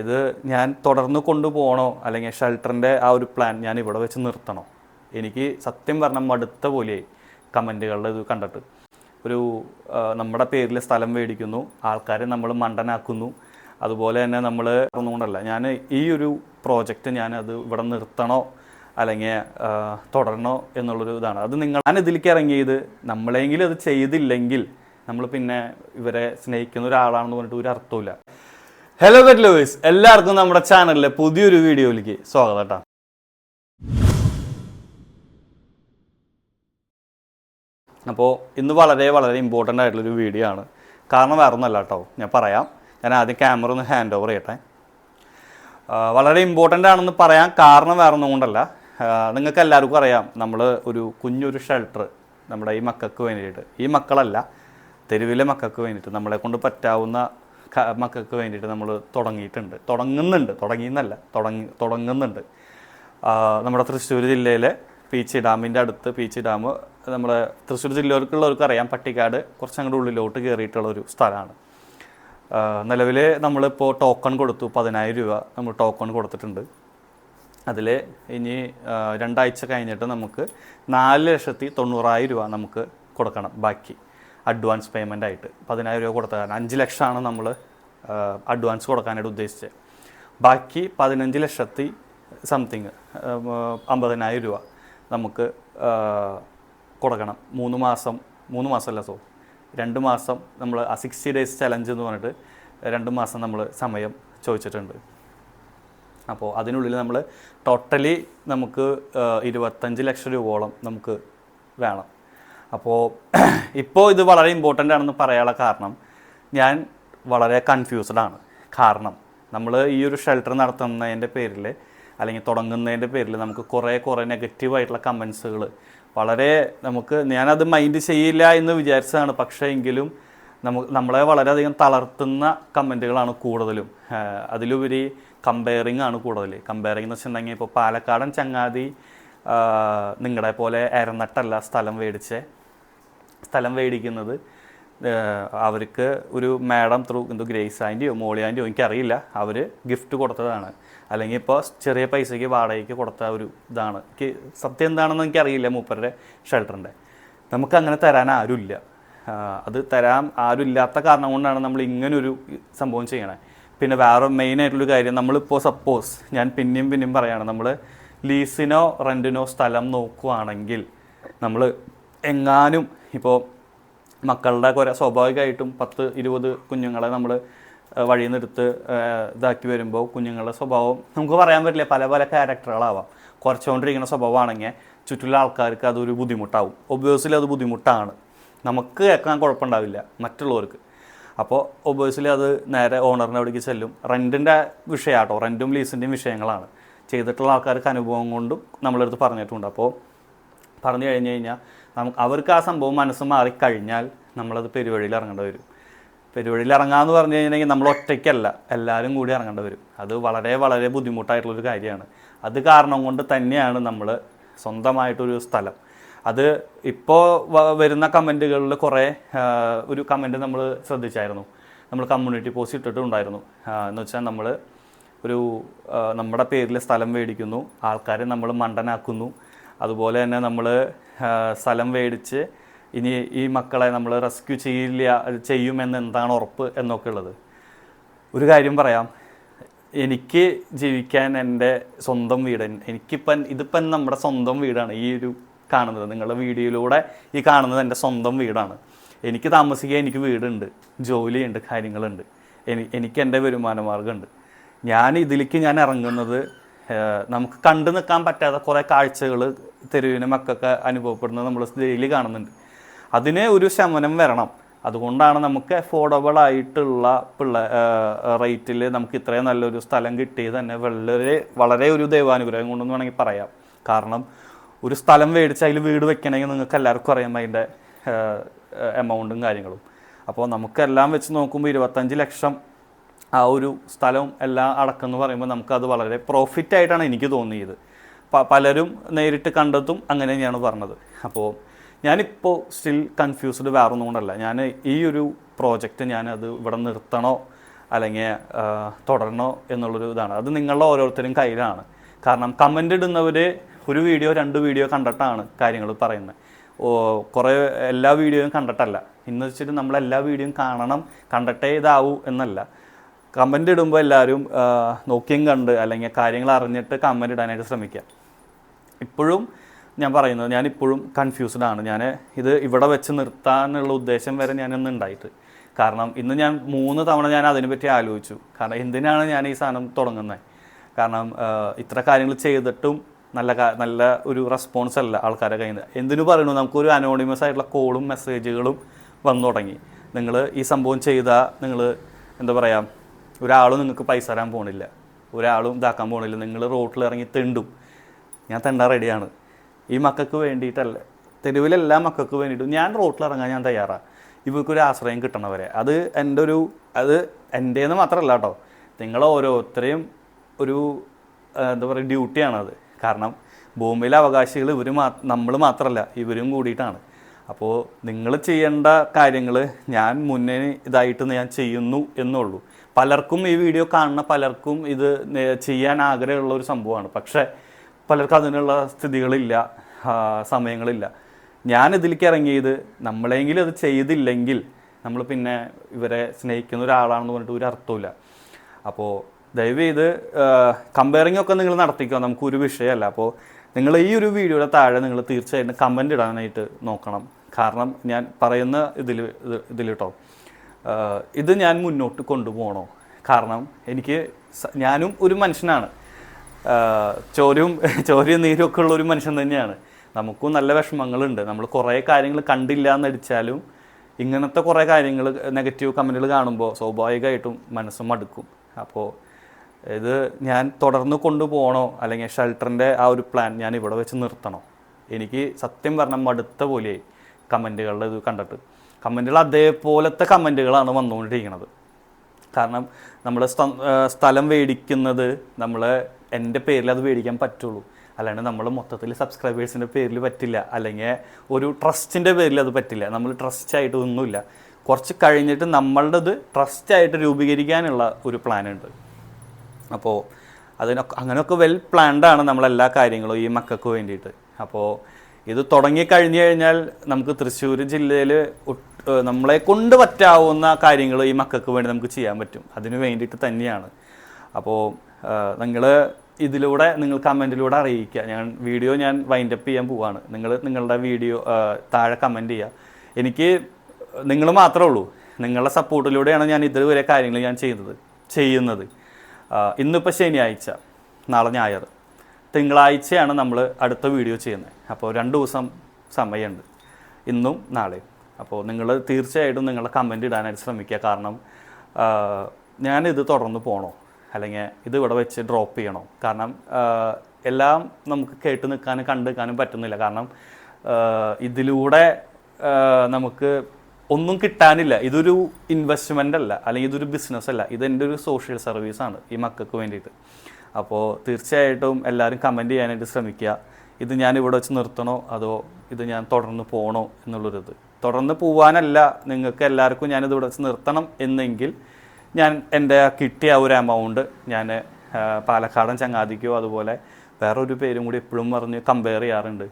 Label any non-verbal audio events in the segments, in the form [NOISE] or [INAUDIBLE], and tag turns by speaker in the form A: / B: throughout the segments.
A: ഇത് ഞാൻ തുടർന്ന് കൊണ്ടുപോകണോ അല്ലെങ്കിൽ ഷെൽട്ടറിന്റെ ആ ഒരു പ്ലാൻ ഞാൻ ഇവിടെ വെച്ച് നിർത്തണോ? എനിക്ക് സത്യം പറഞ്ഞാൽ മടുത്ത പോലെ കമന്റുകളുടെ ഇത് കണ്ടിട്ട്. ഒരു നമ്മുടെ പേരിൽ സ്ഥലം മേടിക്കുന്നു ആൾക്കാരെ നമ്മൾ മണ്ടനാക്കുന്നു. അതുപോലെ തന്നെ നമ്മൾ ഒന്നുകൊണ്ടല്ല ഞാൻ ഈ ഒരു പ്രോജക്റ്റ് ഞാൻ അത് ഇവിടെ നിർത്തണോ അല്ലെങ്കിൽ തുടരണോ എന്നുള്ളൊരു ഇതാണ്. അത് നിങ്ങൾ ഞാൻ ഇതിലേക്ക് ഇറങ്ങിയത് നമ്മളെങ്കിലും അത് ചെയ്തില്ലെങ്കിൽ നമ്മൾ പിന്നെ ഇവരെ സ്നേഹിക്കുന്ന ഒരാളാണെന്ന് പറഞ്ഞിട്ട് ഒരു അർത്ഥമില്ല ഹലോ ഗഡ് ലോയിസ് എല്ലാവർക്കും നമ്മുടെ ചാനലിലെ പുതിയൊരു വീഡിയോയിലേക്ക് സ്വാഗതം കേട്ടോ. അപ്പോൾ ഇന്ന് വളരെ വളരെ ഇമ്പോർട്ടന്റ് ആയിട്ടുള്ളൊരു വീഡിയോ ആണ്. കാരണം വേറെ ഒന്നല്ല കേട്ടോ. ഞാൻ പറയാം. ഞാൻ ആദ്യം ക്യാമറ ഒന്ന് ഹാൻഡ് ഓവർ ചെയ്യട്ടെ. വളരെ ഇമ്പോർട്ടന്റ് ആണെന്ന് പറയാൻ കാരണം വേറെ ഒന്നും കൊണ്ടല്ല നിങ്ങൾക്ക് എല്ലാവർക്കും അറിയാം. നമ്മൾ ഒരു കുഞ്ഞൊരു ഷെൽട്ടർ നമ്മുടെ ഈ മക്കൾക്ക് വേണ്ടിയിട്ട്. ഈ മക്കളല്ല തെരുവിലെ മക്കൾക്ക് വേണ്ടിയിട്ട് നമ്മളെ കൊണ്ട് പറ്റാവുന്ന മക്കൾക്ക് വേണ്ടിയിട്ട് നമ്മൾ തുടങ്ങിയിട്ടുണ്ട്. തുടങ്ങുന്നുണ്ട്. തുടങ്ങിയെന്നല്ല. തുടങ്ങി തുടങ്ങുന്നുണ്ട്. നമ്മുടെ തൃശ്ശൂർ ജില്ലയിലെ പീച്ചി ഡാമിന്റെ അടുത്ത് പീച്ചി ഡാം നമ്മുടെ തൃശ്ശൂർ ജില്ലയിലേക്കുള്ളവർക്ക് അറിയാം. പട്ടിക്കാട് കുറച്ചങ്ങോട്ട് ഉള്ളിലോട്ട് കയറിയിട്ടുള്ള ഒരു സ്ഥലമാണ് നിലവിൽ നമ്മളിപ്പോൾ ടോക്കൺ കൊടുത്തു. പതിനായിരം രൂപ നമ്മൾ ടോക്കൺ കൊടുത്തിട്ടുണ്ട്. അതിൽ ഇനി രണ്ടാഴ്ച കഴിഞ്ഞിട്ട് നമുക്ക് നാല് ലക്ഷത്തി തൊണ്ണൂറായിരം രൂപ നമുക്ക് കൊടുക്കണം ബാക്കി. അഡ്വാൻസ് പേയ്മെന്റ് ആയിട്ട് പതിനായിരം രൂപ കൊടുത്ത കാരണം അഞ്ച് ലക്ഷമാണ് നമ്മൾ അഡ്വാൻസ് കൊടുക്കാനായിട്ട് ഉദ്ദേശിച്ചത്. ബാക്കി പതിനഞ്ച് ലക്ഷത്തി സംതിങ് അമ്പതിനായിരം രൂപ നമുക്ക് കൊടുക്കണം. മൂന്ന് മാസം മൂന്ന് മാസമല്ല സോ രണ്ട് മാസം നമ്മൾ ആ സിക്സ്റ്റി ഡേയ്സ് ചലഞ്ച് എന്ന് പറഞ്ഞിട്ട് രണ്ട് മാസം നമ്മൾ സമയം ചോദിച്ചിട്ടുണ്ട്. അപ്പോൾ അതിനുള്ളിൽ നമ്മൾ ടോട്ടലി നമുക്ക് ഇരുപത്തഞ്ച് ലക്ഷം രൂപയോളം നമുക്ക് വേണം. അപ്പോൾ [CLEARS THROAT] ഇപ്പോൾ ഇത് വളരെ ഇമ്പോർട്ടന്റ് ആണെന്ന് പറയാനുള്ള കാരണം ഞാൻ വളരെ കൺഫ്യൂസ്ഡ് ആണ്. കാരണം നമ്മൾ ഈ ഒരു ഷെൽട്ടർ നടത്തുന്നതിന്റെ പേരിൽ അല്ലെങ്കിൽ തുടങ്ങുന്നതിന്റെ പേരിൽ നമുക്ക് കുറേ കുറേ നെഗറ്റീവായിട്ടുള്ള കമൻസുകൾ വളരെ നമുക്ക് ഞാനത് മൈൻഡ് ചെയ്യില്ല എന്ന് വിചാരിച്ചതാണ്. പക്ഷേ എങ്കിലും നമുക്ക് നമ്മളെ വളരെയധികം തളർത്തുന്ന കമന്റുകളാണ് കൂടുതലും. അതിലുപരി കമ്പയറിങ് ആണ് കൂടുതൽ. കമ്പയറിങ് എന്ന് വെച്ചിട്ടുണ്ടെങ്കിൽ ഇപ്പോൾ പാലക്കാടൻ ചങ്ങാതി നിങ്ങളെ പോലെ എരനട്ടല്ല സ്ഥലം മേടിച്ച്. സ്ഥലം മേടിക്കുന്നത്. അവർക്ക് ഒരു മാഡം ത്രൂ എന്തോ ഗ്രേസ് ആന്റെയോ മോളി ആന്റിയോ എനിക്കറിയില്ല. അവർ ഗിഫ്റ്റ് കൊടുത്തതാണ്. അല്ലെങ്കിൽ ഇപ്പോൾ ചെറിയ പൈസയ്ക്ക് വാടകയ്ക്ക് കൊടുത്ത ഒരു ഇതാണ്. എനിക്ക് സത്യം എന്താണെന്ന് എനിക്കറിയില്ല മൂപ്പരുടെ ഷെൽട്ടറിന്റെ. നമുക്ക് അങ്ങനെ തരാൻ ആരുമില്ല. അത് തരാൻ ആരുമില്ലാത്ത കാരണം കൊണ്ടാണ് നമ്മൾ ഇങ്ങനൊരു സംഭവം ചെയ്യണേ. പിന്നെ വേറെ മെയിൻ ആയിട്ടുള്ളൊരു കാര്യം നമ്മളിപ്പോൾ സപ്പോസ് ഞാൻ പിന്നെയും പിന്നെയും പറയുകയാണ് നമ്മൾ ലീസിനോ റെന്റിനോ സ്ഥലം നോക്കുവാണെങ്കിൽ നമ്മൾ എങ്ങാനും ഇപ്പോൾ മക്കളുടെ കുറെ സ്വാഭാവികമായിട്ടും പത്ത് ഇരുപത് കുഞ്ഞുങ്ങളെ നമ്മൾ വഴിയിൽ നിന്നെടുത്ത് ഇതാക്കി വരുമ്പോൾ കുഞ്ഞുങ്ങളുടെ സ്വഭാവം നമുക്ക് പറയാൻ പറ്റില്ല. പല പല ക്യാരക്ടറുകളാവാം. കുറച്ചുകൊണ്ടിരിക്കുന്ന സ്വഭാവമാണെങ്കിൽ ചുറ്റുള്ള ആൾക്കാർക്ക് അതൊരു ബുദ്ധിമുട്ടാവും. ഒബ്വിയസ്ലി അത് ബുദ്ധിമുട്ടാണ്. നമുക്ക് കേൾക്കാൻ കുഴപ്പമുണ്ടാവില്ല മറ്റുള്ളവർക്ക്. അപ്പോൾ ഒബ്വിയസ്ലി അത് നേരെ ഓണറിന്റെ അവിടേക്ക് ചെല്ലും? റെന്റിന്റെ വിഷയമാട്ടോ റെന്റും ലീസിന്റെയും വിഷയങ്ങളാണ്. ചെയ്തിട്ടുള്ള ആൾക്കാർക്ക് അനുഭവം കൊണ്ടും നമ്മളെടുത്ത് പറഞ്ഞിട്ടുണ്ട്. അപ്പോൾ പറഞ്ഞു കഴിഞ്ഞു കഴിഞ്ഞാൽ നമുക്ക് അവർക്ക് ആ സംഭവം മനസ്സ് മാറിക്കഴിഞ്ഞാൽ നമ്മളത് പെരുവഴിയിൽ ഇറങ്ങേണ്ടി വരും. പെരുവഴിയിൽ ഇറങ്ങാമെന്ന് പറഞ്ഞു കഴിഞ്ഞിട്ടുണ്ടെങ്കിൽ നമ്മൾ ഒറ്റയ്ക്കല്ല എല്ലാവരും കൂടി ഇറങ്ങേണ്ടി വരും. അത് വളരെ വളരെ ബുദ്ധിമുട്ടായിട്ടുള്ളൊരു കാര്യമാണ്. അത് കാരണം കൊണ്ട് തന്നെയാണ് നമ്മൾ സ്വന്തമായിട്ടൊരു സ്ഥലം. അത് ഇപ്പോൾ വരുന്ന കമന്റുകളിൽ കുറേ ഒരു കമന്റ് നമ്മൾ ശ്രദ്ധിച്ചായിരുന്നു. നമ്മൾ കമ്മ്യൂണിറ്റി പോസ്റ്റ് ഇട്ടിട്ടുണ്ടായിരുന്നു. എന്ന് വെച്ചാൽ നമ്മൾ ഒരു നമ്മുടെ പേരിൽ സ്ഥലം മേടിക്കുന്നു ആൾക്കാരെ നമ്മൾ മണ്ടനാക്കുന്നു അതുപോലെ തന്നെ നമ്മൾ സ്ഥലം മേടിച്ച് ഇനി ഈ മക്കളെ നമ്മൾ റെസ്ക്യൂ ചെയ്യില്ല ചെയ്യുമെന്ന് എന്താണ് ഉറപ്പ് എന്നൊക്കെ ഉള്ളത്. ഒരു കാര്യം പറയാം. എനിക്ക് ജീവിക്കാൻ എന്റെ സ്വന്തം വീട് എനിക്കിപ്പം ഇതിപ്പം നമ്മുടെ സ്വന്തം വീടാണ് ഈ ഒരു കാണുന്നത്. നിങ്ങളുടെ വീഡിയോയിലൂടെ ഈ കാണുന്നത് എന്റെ സ്വന്തം വീടാണ്. എനിക്ക് താമസിക്കാൻ എനിക്ക് വീടുണ്ട് ജോലിയുണ്ട് കാര്യങ്ങളുണ്ട്. എനിക്ക് എന്റെ വരുമാന മാർഗമുണ്ട് ഞാൻ ഇതിലേക്ക് ഞാൻ ഇറങ്ങുന്നത് നമുക്ക് കണ്ടു നിൽക്കാൻ പറ്റാത്ത കുറേ കാഴ്ചകൾ തെരുവിനെ മക്കൾക്ക് അനുഭവപ്പെടുന്നത് നമ്മൾ ഡെയിലി കാണുന്നുണ്ട്. അതിന് ഒരു ശമനം വരണം. അതുകൊണ്ടാണ് നമുക്ക് അഫോർഡബിൾ ആയിട്ടുള്ള പിള്ള റേറ്റിൽ നമുക്ക് ഇത്രയും നല്ലൊരു സ്ഥലം കിട്ടിയത് തന്നെ വളരെ വളരെ ഒരു ദൈവാനുഗ്രഹം കൊണ്ടെന്ന് വേണമെങ്കിൽ പറയാം. കാരണം ഒരു സ്ഥലം മേടിച്ച് അതിൽ വീട് വെക്കണമെങ്കിൽ നിങ്ങൾക്ക് എല്ലാവർക്കും അറിയാം അതിന്റെ എമൗണ്ടും കാര്യങ്ങളും. അപ്പോൾ നമുക്കെല്ലാം വെച്ച് നോക്കുമ്പോൾ ഇരുപത്തഞ്ച് ലക്ഷം ആ ഒരു സ്ഥലവും എല്ലാം അടക്കം എന്ന് പറയുമ്പോൾ നമുക്കത് വളരെ പ്രോഫിറ്റായിട്ടാണ് എനിക്ക് തോന്നിയത്. പലരും നേരിട്ട് കണ്ടെത്തും അങ്ങനെ തന്നെയാണ് പറഞ്ഞത്. അപ്പോൾ ഞാനിപ്പോൾ സ്റ്റിൽ കൺഫ്യൂസ്ഡ് വേറൊന്നുകൊണ്ടല്ല. ഞാൻ ഈ ഒരു പ്രോജക്റ്റ് ഞാനത് ഇവിടെ നിർത്തണോ അല്ലെങ്കിൽ തുടരണോ എന്നുള്ളൊരു ഇതാണ്. അത് നിങ്ങളുടെ ഓരോരുത്തരും കയ്യിലാണ്. കാരണം കമന്റ് ഇടുന്നവർ ഒരു വീഡിയോ രണ്ട് വീഡിയോ കണ്ടിട്ടാണ് കാര്യങ്ങൾ പറയുന്നത് ഓ കുറേ എല്ലാ വീഡിയോയും കണ്ടിട്ടല്ല. ഇന്ന് വെച്ചിട്ട് നമ്മൾ എല്ലാ വീഡിയോയും കാണണം കണ്ടിട്ടേ ഇതാവൂ എന്നല്ല. കമന്റ് ഇടുമ്പോൾ എല്ലാവരും നോക്കിയും കണ്ട് അല്ലെങ്കിൽ കാര്യങ്ങൾ അറിഞ്ഞിട്ട് കമന്റ് ഇടാനായിട്ട് ശ്രമിക്കുക. ഇപ്പോഴും ഞാൻ പറയുന്നത് ഞാൻ ഇപ്പോഴും കൺഫ്യൂസ്ഡ് ആണ്. ഞാൻ ഇത് ഇവിടെ വെച്ച് നിർത്താനുള്ള ഉദ്ദേശം വരെ ഞാൻ ഇന്ന് ഉണ്ടായിട്ട്. കാരണം ഇന്ന് ഞാൻ മൂന്ന് തവണ ഞാൻ അതിനെപ്പറ്റി ആലോചിച്ചു. കാരണം എന്തിനാണ് ഞാൻ ഈ സാധനം തുടങ്ങുന്നത്? കാരണം ഇത്ര കാര്യങ്ങൾ ചെയ്തിട്ടും നല്ല നല്ല ഒരു റെസ്പോൺസ് അല്ല ആൾക്കാരെ കയ്യിൽ നിന്ന് എന്തിനു പറയുന്നു? നമുക്കൊരു അനോണിമസ് ആയിട്ടുള്ള കോളും മെസ്സേജുകളും വന്നു തുടങ്ങി. നിങ്ങൾ ഈ സംഭവം ചെയ്താൽ നിങ്ങൾ എന്താ പറയുക ഒരാളും നിങ്ങൾക്ക് പൈസ തരാൻ പോണില്ല. ഒരാളും ഇതാക്കാൻ പോണില്ല. നിങ്ങൾ റോട്ടിൽ ഇറങ്ങി തെണ്ടും. ഞാൻ തെണ്ടാൻ റെഡിയാണ്. ഈ മക്കൾക്ക് വേണ്ടിയിട്ടല്ല. തെരുവിലെല്ലാ മക്കൾക്ക് വേണ്ടിയിട്ടും ഞാൻ റോട്ടിൽ ഇറങ്ങാൻ ഞാൻ തയ്യാറാണ് ഇവർക്കൊരു ആശ്രയം കിട്ടണവരെ അത് എന്റെ ഒരു അത് എന്റേന്ന് മാത്രമല്ല കേട്ടോ. നിങ്ങൾ ഓരോരുത്തരെയും ഒരു എന്താ പറയുക ഡ്യൂട്ടിയാണത്. കാരണം ഭൂമിയിലെ അവകാശികൾ ഇവർ മാ നമ്മൾ മാത്രമല്ല ഇവരും കൂടിയിട്ടാണ്. അപ്പോൾ നിങ്ങൾ ചെയ്യേണ്ട കാര്യങ്ങൾ ഞാൻ മുന്നേ ഇതായിട്ട് ഞാൻ ചെയ്യുന്നു എന്നുള്ളൂ. പലർക്കും ഈ വീഡിയോ കാണുന്ന പലർക്കും ഇത് ചെയ്യാൻ ആഗ്രഹമുള്ള ഒരു സംഭവമാണ്. പക്ഷേ പലർക്കും അതിനുള്ള സ്ഥിതികളില്ല സമയങ്ങളില്ല. ഞാൻ ഇതിലേക്ക് ഇറങ്ങിയത് നമ്മളെങ്കിലും അത് ചെയ്തില്ലെങ്കിൽ നമ്മൾ പിന്നെ ഇവരെ സ്നേഹിക്കുന്ന ഒരാളാണെന്ന് പറഞ്ഞിട്ട് ഒരു അർത്ഥമില്ല അപ്പോൾ ദയവ് ചെയ്ത് കമ്പയറിംഗ് ഒക്കെ നിങ്ങൾ നടത്തിക്കോ. നമുക്കൊരു വിഷയമല്ല. അപ്പോൾ നിങ്ങൾ ഈ ഒരു വീഡിയോയുടെ താഴെ നിങ്ങൾ തീർച്ചയായിട്ടും കമന്റ് ഇടാനായിട്ട് നോക്കണം. കാരണം ഞാൻ പറയുന്ന ഇതിൽ ഇതിൽ കേട്ടോ ഇത് ഞാൻ മുന്നോട്ട് കൊണ്ടുപോകണോ? കാരണം എനിക്ക് ഞാനും ഒരു മനുഷ്യനാണ്. ചോരയും ചോരയും നീരും ഒക്കെ ഉള്ള ഒരു മനുഷ്യൻ തന്നെയാണ്. നമുക്കും നല്ല വിഷമങ്ങളുണ്ട്. നമ്മൾ കുറേ കാര്യങ്ങൾ കണ്ടില്ല എന്നടിച്ചാലും ഇങ്ങനത്തെ കുറേ കാര്യങ്ങൾ നെഗറ്റീവ് കമന്റുകൾ കാണുമ്പോൾ സ്വാഭാവികമായിട്ടും മനസ്സ് മടുക്കും. അപ്പോൾ ഇത് ഞാൻ തുടർന്ന് കൊണ്ടുപോകണോ? അല്ലെങ്കിൽ ഷെൽട്ടറിന്റെ ആ ഒരു പ്ലാൻ ഞാൻ ഇവിടെ വെച്ച് നിർത്തണോ? എനിക്ക് സത്യം പറഞ്ഞാൽ മടുത്ത പോലെയായി കമന്റുകളുടെ ഇത് കണ്ടിട്ട്. കമന്റുകൾ അതേപോലത്തെ കമന്റുകളാണ് വന്നുകൊണ്ടിരിക്കുന്നത്. കാരണം നമ്മൾ സ്ഥലം മേടിക്കുന്നത് നമ്മൾ എന്റെ പേരിൽ അത് മേടിക്കാൻ പറ്റുള്ളൂ. അല്ലാണ്ട് നമ്മൾ മൊത്തത്തിൽ സബ്സ്ക്രൈബേഴ്സിന്റെ പേരിൽ പറ്റില്ല. അല്ലെങ്കിൽ ഒരു ട്രസ്റ്റിന്റെ പേരിൽ അത് പറ്റില്ല. നമ്മൾ ട്രസ്റ്റ് ആയിട്ട് ഒന്നുമില്ല കുറച്ച് കഴിഞ്ഞിട്ട് നമ്മളുടേത് ട്രസ്റ്റായിട്ട് രൂപീകരിക്കാനുള്ള ഒരു പ്ലാൻ ഉണ്ട് അപ്പോൾ അതിനൊക്കെ അങ്ങനെയൊക്കെ വെൽ പ്ലാൻഡ് ആണ് നമ്മളെല്ലാ കാര്യങ്ങളും ഈ മക്കൾക്ക് വേണ്ടിയിട്ട്. അപ്പോൾ ഇത് തുടങ്ങി കഴിഞ്ഞു കഴിഞ്ഞാൽ നമുക്ക് തൃശ്ശൂർ ജില്ലയിൽ നമ്മളെ കൊണ്ട് പറ്റാവുന്ന കാര്യങ്ങൾ ഈ മക്കൾക്ക് വേണ്ടി നമുക്ക് ചെയ്യാൻ പറ്റും. അതിന് വേണ്ടിയിട്ട് തന്നെയാണ്. അപ്പോൾ നിങ്ങൾ ഇതിലൂടെ നിങ്ങൾ കമന്റിലൂടെ അറിയിക്കുക. ഞാൻ വീഡിയോ ഞാൻ വൈൻഡപ്പ് ചെയ്യാൻ പോവാണ്. നിങ്ങൾ നിങ്ങളുടെ വീഡിയോ താഴെ കമന്റ് ചെയ്യുക എനിക്ക് നിങ്ങൾ മാത്രമേ ഉള്ളൂ. നിങ്ങളുടെ സപ്പോർട്ടിലൂടെയാണ് ഞാൻ ഇതുവരെ കാര്യങ്ങൾ ഞാൻ ചെയ്യുന്നത് ചെയ്യുന്നത്. ഇന്നിപ്പോൾ ശനിയാഴ്ച. നാളെ ഞായർ. തിങ്കളാഴ്ചയാണ് നമ്മൾ അടുത്ത വീഡിയോ ചെയ്യുന്നത്. അപ്പോൾ രണ്ട് ദിവസം സമയമുണ്ട്. ഇന്നും നാളെയും. അപ്പോൾ നിങ്ങൾ തീർച്ചയായിട്ടും നിങ്ങളുടെ കമന്റ് ഇടാനായിട്ട് ശ്രമിക്കുക. കാരണം ഞാനിത് തുടർന്ന് പോകണോ അല്ലെങ്കിൽ ഇത് ഇവിടെ വെച്ച് ഡ്രോപ്പ് ചെയ്യണോ? കാരണം എല്ലാം നമുക്ക് കേട്ട് നിൽക്കാനും കണ്ടു നിൽക്കാനും പറ്റുന്നില്ല. കാരണം ഇതിലൂടെ നമുക്ക് ഒന്നും കിട്ടാനില്ല. ഇതൊരു ഇൻവെസ്റ്റ്മെന്റ് അല്ല. അല്ലെങ്കിൽ ഇതൊരു ബിസിനസ് അല്ല. ഇത് ഒരു സോഷ്യൽ സർവീസാണ് ഈ മക്കൾക്ക് വേണ്ടിയിട്ട്. അപ്പോൾ തീർച്ചയായിട്ടും എല്ലാവരും കമന്റ് ചെയ്യാനായിട്ട് ശ്രമിക്കുക. ഇത് ഞാൻ ഇവിടെ വെച്ച് നിർത്തണോ? അതോ ഇത് ഞാൻ തുടർന്ന് പോകണോ എന്നുള്ളൊരിത്. തുടർന്ന് പോവാനല്ല. നിങ്ങൾക്ക് എല്ലാവർക്കും ഞാനിത് ഇവിടെ വെച്ച് നിർത്തണം എന്നെങ്കിൽ ഞാൻ എന്റെ കിട്ടിയ ഒരു എമൗണ്ട് ഞാൻ പാലക്കാടൻ ചങ്ങാതിക്കോ അതുപോലെ വേറൊരു പേരും കൂടി എപ്പോഴും പറഞ്ഞ് കമ്പയർ ചെയ്യാറുണ്ട്.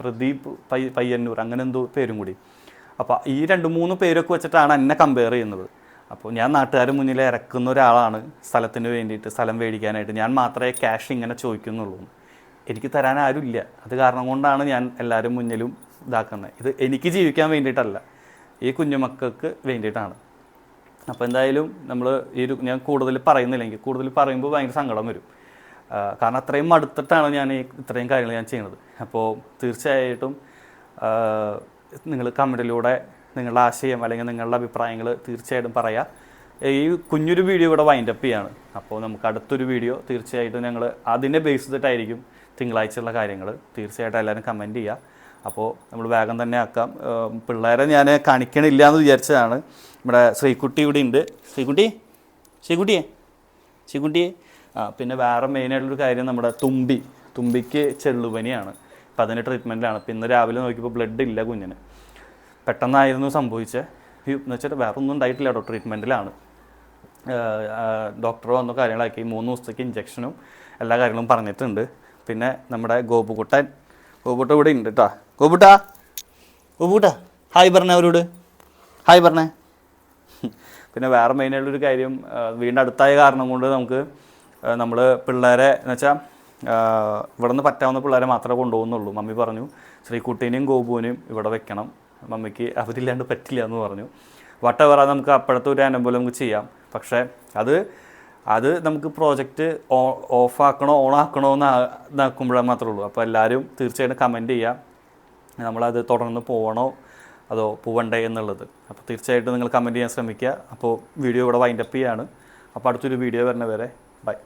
A: പ്രദീപ് പയ്യന്നൂർ അങ്ങനെ എന്തോ പേരും കൂടി. അപ്പോൾ ഈ രണ്ട് മൂന്ന് പേരൊക്കെ വെച്ചിട്ടാണ് എന്നെ കമ്പയർ ചെയ്യുന്നത്. അപ്പോൾ ഞാൻ നാട്ടുകാർ മുന്നിൽ ഇറക്കുന്ന ഒരാളാണ് സ്ഥലത്തിന് വേണ്ടിയിട്ട് സ്ഥലം മേടിക്കാനായിട്ട്. ഞാൻ മാത്രമേ ക്യാഷ് ഇങ്ങനെ ചോദിക്കുന്നുള്ളൂ. എനിക്ക് തരാൻ ആരുമില്ല. അത് കാരണം കൊണ്ടാണ് ഞാൻ എല്ലാവരും മുന്നിലും ഇതാക്കുന്നത്. ഇത് എനിക്ക് ജീവിക്കാൻ വേണ്ടിയിട്ടല്ല ഈ കുഞ്ഞുമക്കൾക്ക് വേണ്ടിയിട്ടാണ്. അപ്പോൾ എന്തായാലും നമ്മൾ ഈ ഞാൻ കൂടുതൽ പറയുന്നില്ലെങ്കിൽ കൂടുതൽ പറയുമ്പോൾ ഭയങ്കര സങ്കടം വരും. കാരണം അത്രയും മടുത്തിട്ടാണ് ഞാൻ ഈ ഇത്രയും കാര്യങ്ങൾ ഞാൻ ചെയ്യുന്നത്. അപ്പോൾ തീർച്ചയായിട്ടും നിങ്ങൾ കമന്റിലൂടെ നിങ്ങളുടെ ആശയം അല്ലെങ്കിൽ നിങ്ങളുടെ അഭിപ്രായങ്ങൾ തീർച്ചയായിട്ടും പറയാം. ഈ കുഞ്ഞൊരു വീഡിയോ ഇവിടെ വൈൻഡപ്പ് ചെയ്യാണ്. അപ്പോൾ നമുക്ക് അടുത്തൊരു വീഡിയോ തീർച്ചയായിട്ടും ഞങ്ങൾ അതിനെ ബേസ് ചെയ്തിട്ടായിരിക്കും തിങ്കളാഴ്ചയുള്ള കാര്യങ്ങൾ. തീർച്ചയായിട്ടും എല്ലാവരും കമന്റ് ചെയ്യുക അപ്പോൾ നമ്മൾ വേഗം തന്നെ ആക്കാം. പിള്ളേരെ ഞാൻ കാണിക്കണില്ല എന്ന് വിചാരിച്ചതാണ്. നമ്മുടെ ശ്രീകുട്ടി ഇവിടെ ഉണ്ട്. ശ്രീകുട്ടി? ശ്രീകുട്ടിയെ? ആ പിന്നെ വേറെ മെയിനായിട്ടുള്ളൊരു കാര്യം നമ്മുടെ തുമ്പി. തുമ്പിക്ക് ചെള്ളുപനിയാണ്. അപ്പം അതിന്റെ ട്രീറ്റ്മെന്റിലാണ് അപ്പം ഇന്ന് രാവിലെ നോക്കിയപ്പോൾ ബ്ലഡ് ഇല്ല കുഞ്ഞിന്. പെട്ടെന്നായിരുന്നു സംഭവിച്ചത് എന്ന് വെച്ചാൽ വേറെ ഒന്നും ഉണ്ടായിട്ടില്ല കേട്ടോ ട്രീറ്റ്മെന്റിലാണ് ഡോക്ടർ വന്ന കാര്യങ്ങളാക്കി. മൂന്ന് ദിവസത്തേക്ക് ഇഞ്ചക്ഷനും എല്ലാ കാര്യങ്ങളും പറഞ്ഞിട്ടുണ്ട്. പിന്നെ നമ്മുടെ ഗോപുകുട്ടൻ. ഗോപുട്ട ഇവിടെ ഉണ്ട് കേട്ടോ ഗോപുട്ട ഗോപുട്ട ഹായ് പറഞ്ഞേ അവരോട്. ഹായ് പറഞ്ഞേ. പിന്നെ വേറെ മെയിനായിട്ടുള്ളൊരു കാര്യം വീണ്ടും അടുത്തായ കാരണം കൊണ്ട് നമുക്ക് നമ്മൾ പിള്ളേരെ എന്ന് വെച്ചാൽ ഇവിടെ നിന്ന് പറ്റാവുന്ന പിള്ളേരെ മാത്രമേ കൊണ്ടുപോകുന്നുള്ളൂ. മമ്മി പറഞ്ഞു ശ്രീകുട്ടീനെയും ഗോപുവിനെയും ഇവിടെ വെക്കണം. മമ്മിക്ക് അവരില്ലാണ്ട് പറ്റില്ല എന്ന് പറഞ്ഞു. വട്ടവറ നമുക്ക് അപ്പോഴത്തെ ഒരു അനുഭവം നമുക്ക് ചെയ്യാം. പക്ഷേ അത് അത് നമുക്ക് പ്രോജക്റ്റ് ഓ ഓഫാക്കണോ ആക്കണോ എന്ന് ഇതാക്കുമ്പോഴേ മാത്രമേ ഉള്ളൂ. അപ്പോൾ എല്ലാവരും തീർച്ചയായിട്ടും കമന്റ് ചെയ്യുക നമ്മളത് തുടർന്ന് പോകണോ അതോ പോവണ്ടേ എന്നുള്ളത്. അപ്പോൾ തീർച്ചയായിട്ടും നിങ്ങൾ കമന്റ് ചെയ്യാൻ ശ്രമിക്കുക. അപ്പോൾ വീഡിയോ ഇവിടെ വൈൻഡപ്പ് ചെയ്യാണ്. അപ്പോൾ അടുത്തൊരു വീഡിയോ വരുന്ന വരെ ബൈ